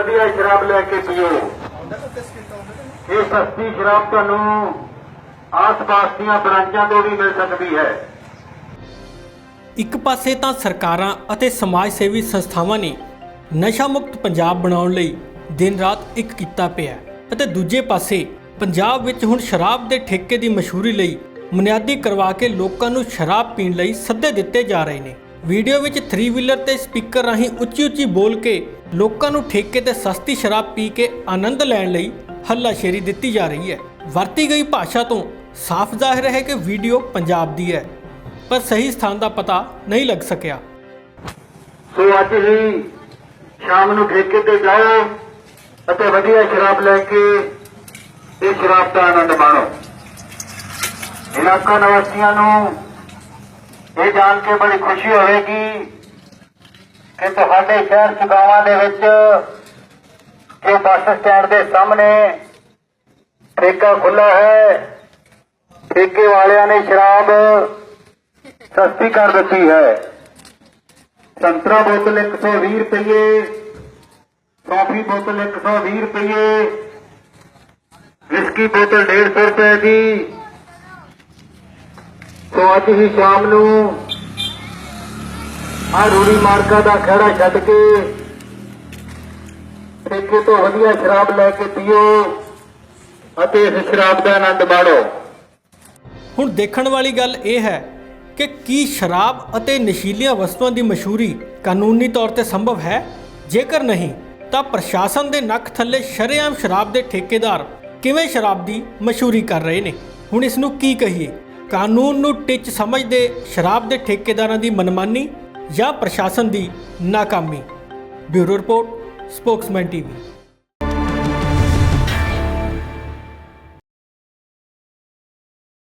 ਵਧੀਆ ਸ਼ਰਾਬ ਲੈ ਕੇ ਪੀਓ। ਇਹ ਸਸਤੀ ਸ਼ਰਾਬ ਤੁਹਾਨੂੰ ਆਸ-ਪਾਸ ਦੀਆਂ ਬਰਾਂਚਾਂ ਤੋਂ ਵੀ ਮਿਲ ਸਕਦੀ ਹੈ। ਇੱਕ ਪਾਸੇ ਤਾਂ ਸਰਕਾਰਾਂ ਅਤੇ ਸਮਾਜ ਸੇਵੀ ਸੰਸਥਾਵਾਂ ਨੇ ਨਸ਼ਾ ਮੁਕਤ ਪੰਜਾਬ ਬਣਾਉਣ ਲਈ ਦਿਨ ਰਾਤ ਇੱਕ ਕੀਤਾ ਪਿਆ ਅਤੇ ਦੂਜੇ ਪਾਸੇ ਪੰਜਾਬ ਵਿੱਚ ਹੁਣ ਸ਼ਰਾਬ ਦੇ ਠੇਕੇ ਦੀ ਮਸ਼ਹੂਰੀ ਲਈ ਬੁਨਿਆਦੀ ਕਰਵਾ ਕੇ ਲੋਕਾਂ ਨੂੰ ਸ਼ਰਾਬ ਪੀਣ ਲਈ ਸੱਦੇ ਦਿੱਤੇ ਜਾ ਰਹੇ ਨੇ। ਵੀਡੀਓ ਵਿੱਚ 3 ਵੀਲਰ ਤੇ ਸਪੀਕਰ ਰਾਹੀਂ ਉੱਚੀ ਉੱਚੀ ਬੋਲ ਕੇ ਲੋਕਾਂ ਨੂੰ ਠੇਕੇ ਤੇ ਸਸਤੀ ਸ਼ਰਾਬ ਪੀ ਕੇ ਆਨੰਦ ਲੈਣ ਲਈ ਹੱਲਾਸ਼ੇਰੀ ਦਿੱਤੀ ਜਾ ਰਹੀ ਹੈ। ਵਰਤੀ ਗਈ ਭਾਸ਼ਾ ਤੋਂ ਸਾਫ਼ ਜ਼ਾਹਿਰ ਹੈ ਕਿ ਵੀਡੀਓ ਪੰਜਾਬ ਦੀ ਹੈ, ਪਰ ਸਹੀ ਸਥਾਨ ਦਾ ਪਤਾ ਨਹੀਂ ਲੱਗ ਸਕਿਆ। ਸੋ ਅੱਜ ਹੀ ਸ਼ਾਮ ਨੂੰ ਠੇਕੇ ਤੇ ਜਾਓ ਅਤੇ ਵਧੀਆ ਸ਼ਰਾਬ ਲੈ ਕੇ ਇਹ ਸ਼ਰਾਬ ਦਾ ਆਨੰਦ ਮਾਣੋ। ਇਲਾਕਾ ਨਿਵਾਸੀਆਂ ਨੂੰ ਇਹ ਜਾਣ ਕੇ ਬੜੀ ਖੁਸ਼ੀ ਹੋਵੇਗੀ ਕਿ ਤੁਹਾਡੇ ਸ਼ਹਿਰ ਚੁਗਾਵਾਂ ਦੇ ਵਿੱਚ ਜੋ ਬੱਸ ਸਟੈਂਡ ਦੇ ਸਾਹਮਣੇ ਠੇਕਾ ਖੁੱਲਾ ਹੈ। ਠੇਕੇ ਵਾਲਿਆਂ ਨੇ ਸ਼ਰਾਬ ਸਸਤੀ ਕਰ ਦਿੱਤੀ ਹੈ। ਸੰਤਰਾ ਬੋਤਲ 120 ਰੁਪਏ ਕਾਫੀ ਬੋਤਲ 120 ਰੁਪਏ ਵਿਸਕੀ ਬੋਤਲ 150 ਰੁਪਏ ਦੀ। ਸੋ ਅੱਜ ਹੀ ਸ਼ਾਮ ਨੂੰ ਆ ਰੂੜੀ ਮਾਰਕਾ ਦਾ ਖੜਾ ਛੱਡ ਕੇ ਠੇਕੇ ਤੋਂ ਵਧੀਆ ਸ਼ਰਾਬ ਲੈ ਕੇ ਪੀਓ ਅਤੇ ਇਸ ਸ਼ਰਾਬ ਦਾ ਆਨੰਦ ਮਾਣੋ। ਹੁਣ ਦੇਖਣ ਵਾਲੀ ਗੱਲ ਇਹ ਹੈ ਕਿ ਕੀ ਸ਼ਰਾਬ ਅਤੇ ਨਸ਼ੀਲੀਆਂ ਵਸਤੂਆਂ ਦੀ ਮਸ਼ਹੂਰੀ ਕਾਨੂੰਨੀ ਤੌਰ ਤੇ ਸੰਭਵ ਹੈ? ਜੇਕਰ ਨਹੀਂ, ਤਾਂ ਪ੍ਰਸ਼ਾਸਨ ਦੇ ਨੱਕ ਥੱਲੇ ਸ਼ਰੇਆਮ ਸ਼ਰਾਬ ਦੇ ਠੇਕੇਦਾਰ ਕਿਵੇਂ ਸ਼ਰਾਬ ਦੀ ਮਸ਼ਹੂਰੀ ਕਰ ਰਹੇ ਨੇ? ਹੁਣ ਇਸ ਨੂੰ ਕੀ ਕਹੀਏ? ਕਾਨੂੰਨ ਨੂੰ ਟਿੱਚ ਸਮਝਦੇ ਸ਼ਰਾਬ ਦੇ ਠੇਕੇਦਾਰਾਂ ਦੀ ਮਨਮਾਨੀ ਜਾਂ ਪ੍ਰਸ਼ਾਸਨ ਦੀ ਨਾਕਾਮੀ। Bureau report Spokesman TV.